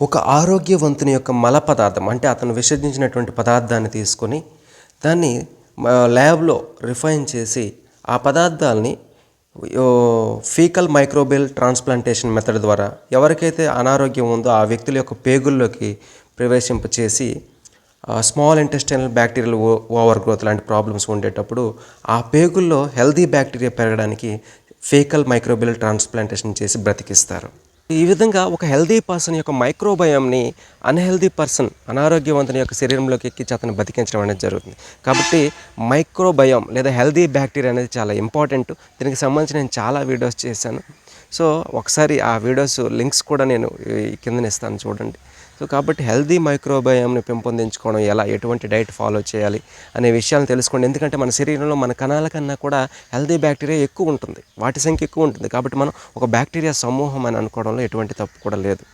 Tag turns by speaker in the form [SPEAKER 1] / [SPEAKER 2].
[SPEAKER 1] ఒక ఆరోగ్యవంతుని యొక్క మల పదార్థం అంటే అతను విసర్జించినటువంటి పదార్థాన్ని తీసుకొని దాన్ని ల్యాబ్లో రిఫైన్ చేసి ఆ పదార్థాలని ఫీకల్ మైక్రోబియల్ ట్రాన్స్ప్లాంటేషన్ మెథడ్ ద్వారా ఎవరికైతే అనారోగ్యం ఉందో ఆ వ్యక్తుల యొక్క పేగుల్లోకి ప్రవేశింపచేసి small intestinal bacterial over growth లాంటి ప్రాబ్లమ్స్ ఉండేటప్పుడు ఆ పేగుల్లో హెల్దీ బ్యాక్టీరియా పెరగడానికి ఫేకల్ మైక్రోబియల్ ట్రాన్స్ప్లాంటేషన్ చేసి బ్రతికిస్తారు. ఈ విధంగా ఒక హెల్దీ పర్సన్ యొక్క మైక్రోబయంని అన్హెల్దీ పర్సన్ అనారోగ్యవంతుని యొక్క శరీరంలోకి ఎక్కించి అతను బతికించడం అనేది జరుగుతుంది. కాబట్టి మైక్రోబయం లేదా హెల్దీ బ్యాక్టీరియా అనేది చాలా ఇంపార్టెంట్. దీనికి సంబంధించి నేను చాలా వీడియోస్ చేశాను. సో ఒకసారి ఆ వీడియోస్ లింక్స్ కూడా నేను కిందనే ఇస్తాను చూడండి. సో కాబట్టి హెల్దీ మైక్రోబయంని పెంపొందించుకోవడం ఎలా ఎటువంటి డైట్ ఫాలో చేయాలి అనే విషయాలను తెలుసుకోండి. ఎందుకంటే మన శరీరంలో మన కణాల కన్నా కూడా హెల్దీ బ్యాక్టీరియా ఎక్కువ ఉంటుంది. వాటి సంఖ్య ఎక్కువ ఉంటుంది. కాబట్టి మనం ఒక బ్యాక్టీరియా సమూహం అని అనుకోవడంలో ఎటువంటి తప్పు కూడా లేదు.